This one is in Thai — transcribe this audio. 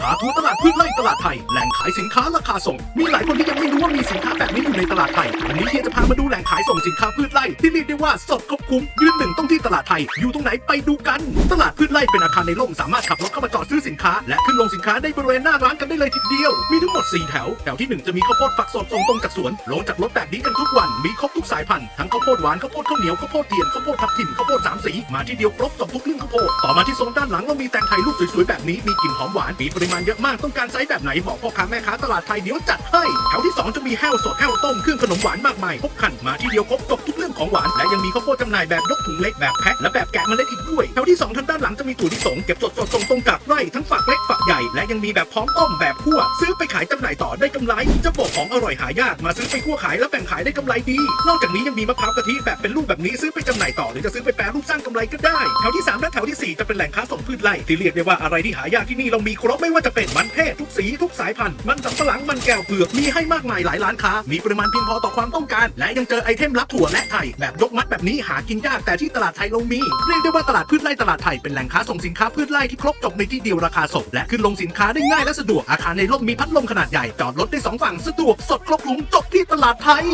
หาทัวร์ตลาดพืชไร่ตลาดไทย แหล่งขายสินค้าราคาส่ง มีหลายคนที่ยังไม่รู้ว่ามีสินค้าแบบนี้อยู่ในตลาดไทย วันนี้เฮียจะพามาดูแหล่งขายส่งสินค้าพืชไร่ที่เรียกได้ว่าสดครบคุ้มยืนหนึ่งต้องที่ตลาดไทย อยู่ตรงไหนไปดูกัน ตลาดพืชไร่เป็นอาคารในร่มสามารถขับรถเข้ามาจอดซื้อสินค้า และขึ้นลงสินค้าได้บริเวณหน้าร้านกันได้เลยทีเดียว มีทั้งหมด 4 แถว แถวที่ 1 จะมีข้าวโพดฝักสดส่งตรงจากสวน ลงจากรถแบบนี้กันทุกวัน มีครบทุกสายพันธุ์ ทั้งข้าวโพดหวาน ข้าวโพดข้าวเหนียว ข้าวโพดเทียน ข้าวโพดทับทิม ข้าวโพดสามสี มาที่เดียวครบจบทุกเรื่องข้าวโพด ต่อมาที่โซนด้านหลังเรามีแตงไทยลูกสวยๆแบบนี้ มีกลิ่นหอมหวานมีปริมาณเยอะมากต้องการไซส์แบบไหนบอกพ่อค้าแม่ค้าตลาดไทยเดี๋ยวจัดให้แถวที่ 2 จะมีแห้วสดแห้วต้มเครื่องขนมหวานมากมายครบคันมาที่เดียวครบจบทุกเรื่องของหวานและยังมีข้าวโพดจำหน่ายแบบยกถุงเล็กแบบแพ็คและแบบแกะเมล็ดอีกด้วยแถวที่สองทางด้านหลังจะมีถั่วที่สงเก็บสดๆส่งตรงจากไร่ทั้งฝักเล็กฝักใหญ่และยังมีแบบพร้อมต้มแบบคั่วซื้อไปขายจำหน่ายต่อได้กำไรจะบอกของอร่อยหายากมาซื้อไปคั่วขายแล้วแบ่งขายได้กำไรดี นอกจากนี้ยังมีมะพร้าวกะทิแบบเป็นลูกแบบนี้ซื้อไปจำหน่ายต่อหรือจะซื้อไปแปรรูปสร้างกำไรก็ได้แถวที่สามและแถวที่สี่จะเป็นแหล่งค้าส่งพืชไร่ที่เรียกได้ว่าอะไรที่หายากที่นี่เรามีครบไม่ว่าจะเป็นมันเทศทุกสีทุกสายพันธุ์ มันสำปะหลังมันแก้วเปลือกมีให้มากมายหลายร้านค้า มีปริมาณเพียงพอต่อความต้องการ และยังเจอไอเทมลับถั่วและไทยแบบยกมัดแบบนี้หากินยากแต่ที่ตลาดไทยเรามีเรียกได้ว่าตลาดพืชไร่ตลาดไทยเป็นแหล่งค้าส่งสินค้าพืชไร่ที่ครบจบในที่เดียวราคาส่งและขึ้นลงสินค้าได้ง่ายและสะดวกอาคารในร่มมีพัดลมขนาดใหญ่จอดรถได้สองฝั่งสะดวกสดครบคลุมจบที่ตลาดไทย